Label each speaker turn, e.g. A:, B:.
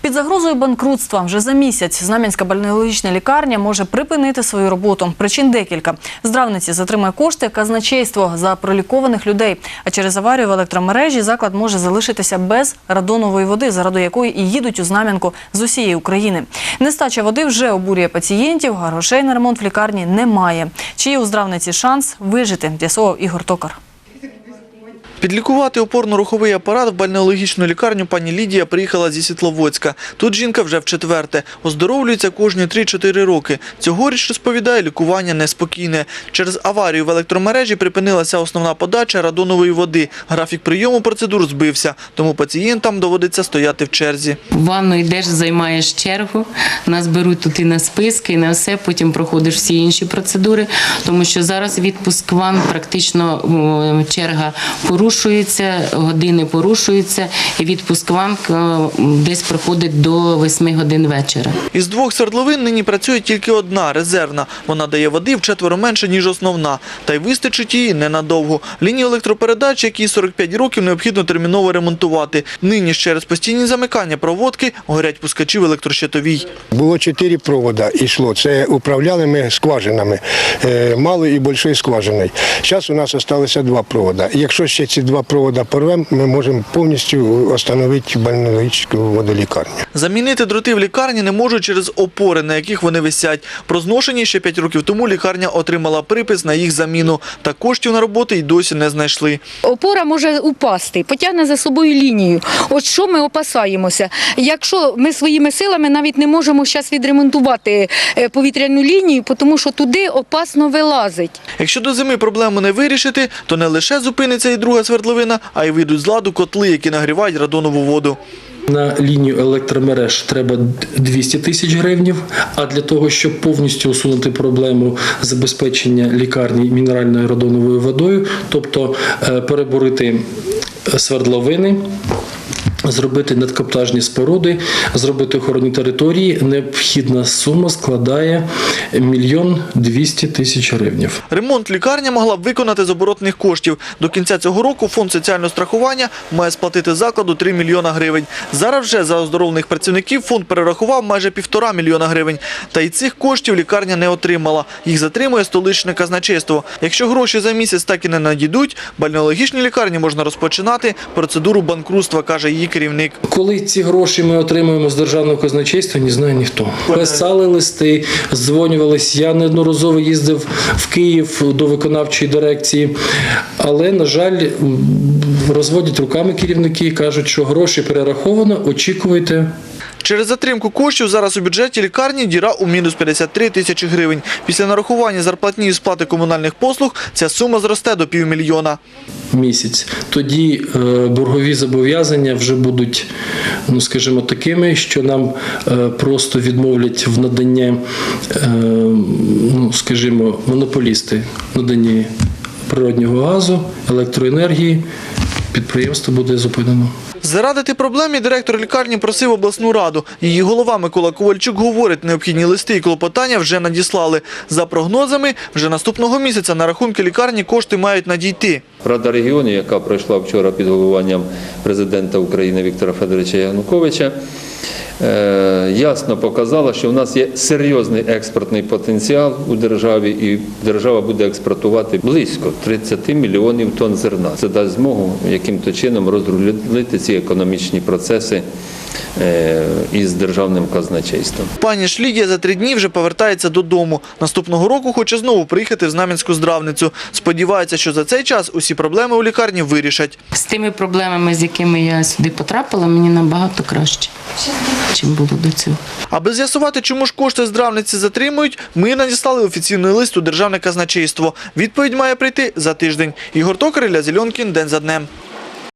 A: Під загрозою банкрутства вже за місяць Знам'янська бальнеологічна лікарня може припинити свою роботу. Причин декілька. Здравниці затримує кошти казначейство за пролікованих людей. А через аварію в електромережі заклад може залишитися без радонової води, заради якої і їдуть у Знам'янку з усієї України. Нестача води вже обурює пацієнтів, грошей на ремонт в лікарні немає. Чи є у здравниці шанс вижити? З'ясовував Ігор Токар.
B: Підлікувати опорно-руховий апарат в бальнеологічну лікарню пані Лідія приїхала зі Світловодська. Тут жінка вже в четверте. Оздоровлюється кожні 3-4 роки. Цьогоріч, розповідає, лікування неспокійне. Через аварію в електромережі припинилася основна подача радонової води. Графік прийому процедур збився, тому пацієнтам доводиться стояти в черзі.
C: В ванну йдеш, займаєш чергу, нас беруть тут і на списки, і на все, потім проходиш всі інші процедури, тому що зараз відпуск ван практично черга порушується, години порушуються, і відпуск ван е, десь проходить до 8 годин вечора.
B: Із двох свердловин нині працює тільки одна, резервна. Вона дає води вчетверо менше, ніж основна. Та й вистачить її ненадовго. Лінію електропередач, які 45 років, необхідно терміново ремонтувати. Нині ж через постійні замикання проводки горять пускачі в електрощитовій.
D: Було чотири провода йшло. Це управляли ми скважинами, е, малою і більшою скважиною. Зараз у нас залишилося два провода. Якщо ще ці два провода порвемо, ми можемо повністю встановити больничну водолікарню.
B: Замінити дроти в лікарні не можуть через опори, на яких вони висять. Про зношені ще 5 років тому лікарня отримала припис на їх заміну. Та коштів на роботи й досі не знайшли.
E: опора може упасти, потягне за собою лінію. От що ми опасаємося? Якщо ми своїми силами навіть не можемо зараз відремонтувати е, повітряну лінію, тому що туди опасно вилазить.
B: Якщо до зими проблему не вирішити, то не лише зупиниться і друга свердловина, а й вийдуть з ладу котли, які нагрівають радонову воду.
F: На лінію електромереж треба 200 тисяч гривнів. А для того, щоб повністю усунути проблему забезпечення лікарні мінеральною радоновою водою, тобто е, переборити свердловини. Зробити надкоптажні споруди, зробити охоронні території. Необхідна сума складає мільйон двісті тисяч гривнів.
B: Ремонт лікарня могла б виконати з оборотних коштів. До кінця цього року фонд соціального страхування має сплатити закладу 3 мільйона гривень. Зараз вже за оздоровлених працівників фонд перерахував майже півтора мільйона гривень. Та й цих коштів лікарня не отримала. Їх затримує столичне казначейство. Якщо гроші за місяць так і не надійдуть, бальнеологічній лікарні можна розпочинати процедуру банкрутства, каже її керівник.
F: Коли ці гроші ми отримуємо з державного казначейства, не знає ніхто. Писали листи, дзвонювались. Я неодноразово їздив в Київ до виконавчої дирекції, але, на жаль, розводять руками керівники кажуть, що гроші перераховано, очікуйте.
B: Через затримку коштів зараз у бюджеті лікарні діра у мінус 53 тисячі гривень. Після нарахування зарплатні і сплати комунальних послуг ця сума зросте до півмільйона.
F: Місяць тоді е, боргові зобов'язання вже будуть, ну скажімо, такими, що нам е, просто відмовлять в наданні, е, ну скажімо, монополісти в наданні природнього газу, електроенергії. Підприємство буде зупинено.
B: Зарадити проблемі директор лікарні просив обласну раду. Її голова Микола Ковальчук говорить, необхідні листи і клопотання вже надіслали. За прогнозами, вже наступного місяця на рахунки лікарні кошти мають надійти.
G: Рада регіонів, яка пройшла вчора під головуванням президента України Віктора Федоровича Януковича, ясно показала, що в нас є серйозний експортний потенціал у державі, і держава буде експортувати близько 30 мільйонів тонн зерна. Це дасть змогу яким-то чином розрулити ці економічні процеси е, із державним казначейством.
B: Пані ж Лідія за три дні вже повертається додому. Наступного року хоче знову приїхати в Знам'янську здравницю. Сподівається, що за цей час усі проблеми у лікарні вирішать.
C: З тими проблемами, з якими я сюди потрапила, мені набагато краще, чим було до цього.
B: Аби з'ясувати, чому ж кошти здравниці затримують, ми надіслали офіційний лист у Державне казначейство. Відповідь має прийти за тиждень. Ігор Токар, Ілля Зільонкін, День за днем.